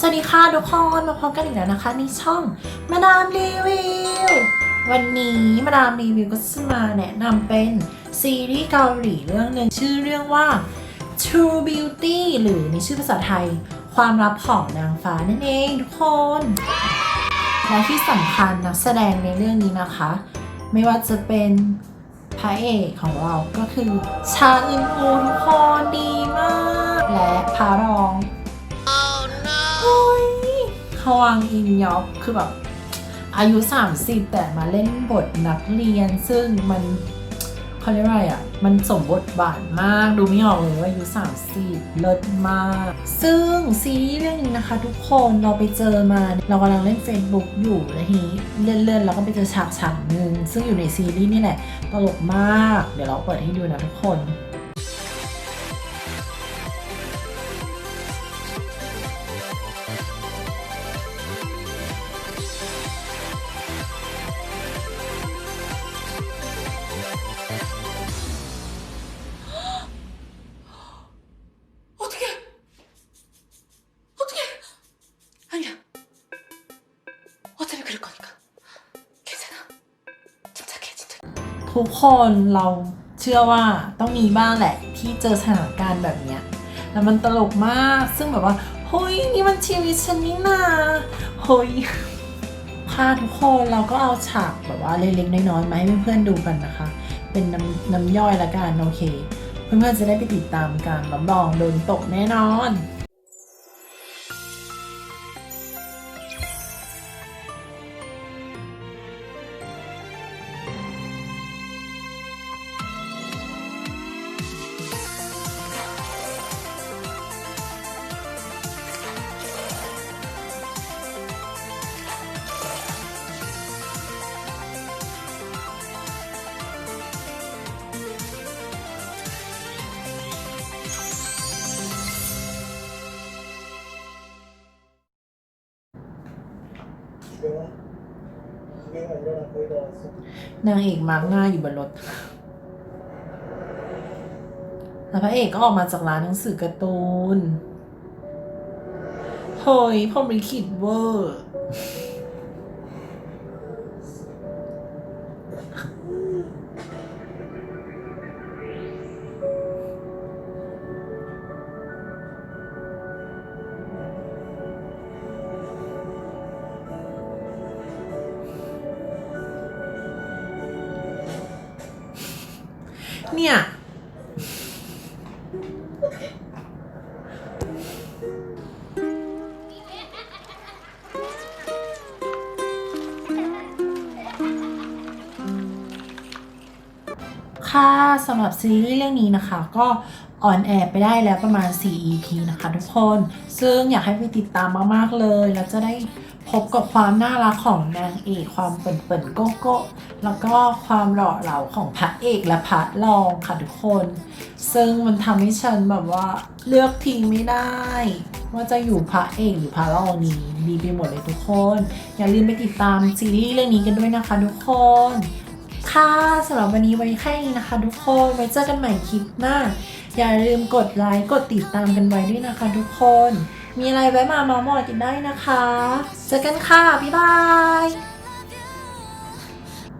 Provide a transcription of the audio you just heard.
สวัสดีค่ะทุกคนมาพบกันอีกแล้วนะคะในช่องมาดามรีวิววันนี้มาดามรีวิวก็จะมาแนะนำเป็นซีรีส์เกาหลีเรื่องหนึ่งชื่อเรื่องว่า True Beauty หรือในชื่อภาษาไทย ความลับของนางฟ้านั่นเองทุกคน และที่สำคัญนักแสดงในเรื่องนี้นะคะ ไม่ว่าจะเป็นพระเอกของเราก็คือชาอึนอูทุกคนดีมาก และพระรอง วางอินยอกคือแบบอายุ 30 แต่มาเล่นบทนักเรียน ซึ่งมันเขาเรียกว่าอะไรอะ มันสมบทบาทมากดูไม่ออกเลยว่าอายุ 30 เลิศมาก ซึ่งซีรีส์เรื่องนี้นะคะ ทุกคนเราไปเจอมา เรากำลังเล่น Facebook อยู่แล้วทีนี้เลื่อนๆเราก็ไปเจอฉากฉากหนึ่งซึ่งอยู่ในซีรีส์นี่แหละตลกมาก เดี๋ยวเราเปิดให้ดูนะทุกคน ทุกคนเราเชื่อว่าต้องมีบ้างแหละที่เจอสถานการณ์แบบเนี้ยแล้วมันตลกมากซึ่งแบบว่าเฮ้ยนี่มันชีวิตฉันนี่นาเฮ้ยค่ะทุกคนเราก็เอาฉากแบบว่าเล็กๆน้อยๆมาให้เพื่อนๆดูกันนะคะ เป็นน้ำน้ำย่อยละกันโอเค เพื่อนๆจะได้ไปติดตามกันรับรองโดนตกแน่นอน นางเอกมาร์กหน้าอยู่บนรถ แล้วพระเอกก็ออกมาจากร้านหนังสือการ์ตูน เฮ้ยพรหมลิขิตเวอร์ เนี่ย ค่ะสำหรับซีรีส์เรื่องนี้นะคะก็ออนแอร์ไปได้แล้วประมาณ 4 EP นะคะทุกคน ซึ่งอยากให้ไปติดตามมาก ๆ เลย แล้วจะได้ พบกับความน่ารักของนางเอกความเปิ่นๆโกโก้แล้วก็ความหล่อเหลาของพระเอกและพระรองค่ะทุกคน ซึ่งมันทำให้ฉันแบบว่าเลือกทีไม่ได้ ว่าจะอยู่พระเอกหรือพระรองนี้ดีไปหมดเลยทุกคน อย่าลืมไปติดตามซีรีส์เรื่องนี้กันด้วยนะคะทุกคน ค่ะสำหรับวันนี้ไว้แค่นี้นะคะ ทุกคนไว้เจอกันใหม่คลิปหน้า อย่าลืมกดไลค์กดติดตามกันไว้ด้วยนะคะ ทุกคน มีอะไรไว้มาเมาส์มอยกันได้นะคะ เจอกันค่ะ บ๊ายบาย